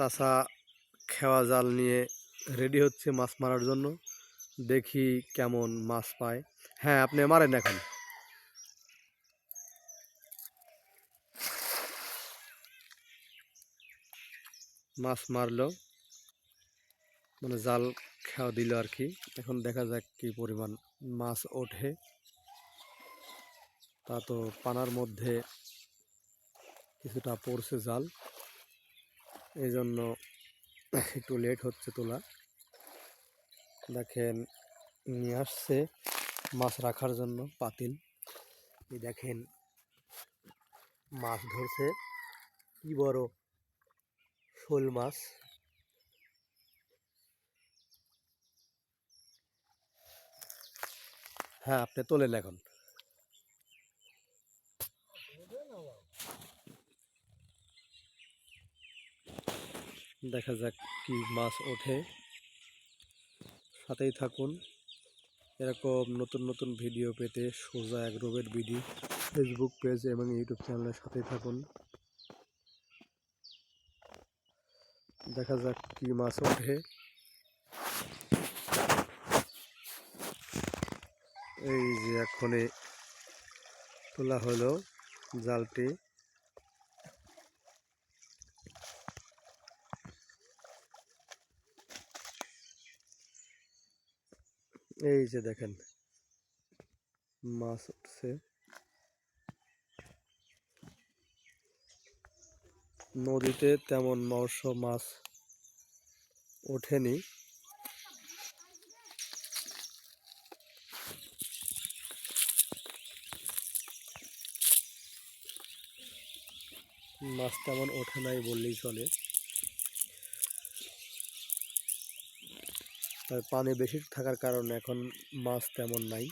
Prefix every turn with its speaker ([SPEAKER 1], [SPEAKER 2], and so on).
[SPEAKER 1] চাষা খেওয়া জাল নিয়ে রেডি হচ্ছে মাছ মারার জন্য। দেখি কেমন মাছ পায়। হ্যাঁ আপনি মারেন এখন। মাছ মারলো। মানে জাল খেওয়া দিল আর কি। এখন দেখা যাক কি পরিমাণ মাছ ওঠে। তা তো পানার মধ্যে কিছুটা পড়ছে জাল। এই জন্য একটু লেট হচ্ছে তোলা। দেখেন, নিয়ে আসছে মাছ রাখার জন্য পাতিল। এই দেখেন, মাছ ধরছে। কি বড় শোল মাছ। হ্যাঁ আপনি তোলেন এখন। দেখা যাক কি মাছ ওঠে। সাথেই থাকুন। এরকম নতুন নতুন ভিডিও পেতে সোজা এক রোবের বিডি ফেসবুক পেজ এবং ইউটিউব চ্যানেলের সাথেই থাকুন। দেখা যাক কি মাছ ওঠে। এই যে এখনই তোলা হলো জালটি। এই যে দেখেন, মাছ উঠছে। নদীতে তেমন মৎস্য মাছ ওঠেনি। মাছ তেমন ওঠে নাই বললেই চলে। পানি বেশি থাকার কারণে এখন মাছ তেমন নাই।